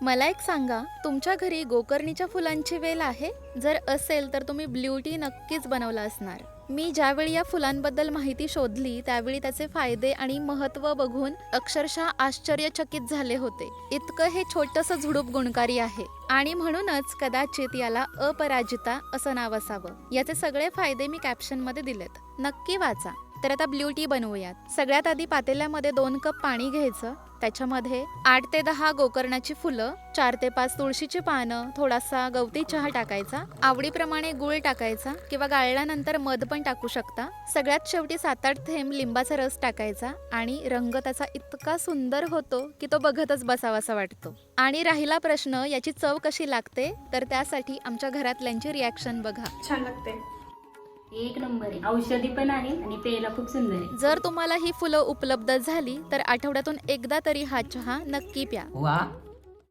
मला एक सांगा तुमच्या घरी गोकर्णीच्या फुलांची वेल आहे? जर असेल तर तुम्ही ब्ल्यू टी नक्कीच बनवला असणार. मी ज्यावेळी या फुलांबद्दल माहिती शोधली त्यावेळी त्याचे फायदे आणि महत्त्व बघून अक्षरशः आश्चर्यचकित झाले होते. इतकं हे छोटंसं झुडूप गुणकारी आहे. आणि म्हणूनच कदाचित याला अपराजिता असं नाव असावं. याचे सगळे फायदे मी कॅप्शनमध्ये दिलेत. नक्की वाचा. तर आता ब्ल्यू टी बनवूयात. सगळ्यात आधी पातेल्यामध्ये दोन कप पाणी घ्यायचं. त्याच्यामध्ये आठ ते दहा गोकर्णाची फुलं चार ते पाच तुळशीची पानं थोडासा गवती चहा टाकायचा. आवडीप्रमाणे गुळ टाकायचा किंवा गाळल्यानंतर मध पण टाकू शकता. सगळ्यात शेवटी सात आठ थेंब लिंबाचा रस टाकायचा आणि रंग त्याचा इतका सुंदर होतो की तो बघतच बसावासा वाटतो. आणि राहिला प्रश्न याची चव कशी लागते? तर त्यासाठी आमच्या घरातल्यांची रिॲक्शन बघा. छान लागते. एक नंबर आहे. औषधी पण आहे आणि पेयला खूप सुंदर आहे. जर तुम्हाला ही फुलं उपलब्ध झाली तर आठवड्यातून एकदा तरी हा चहा नक्की प्या. वा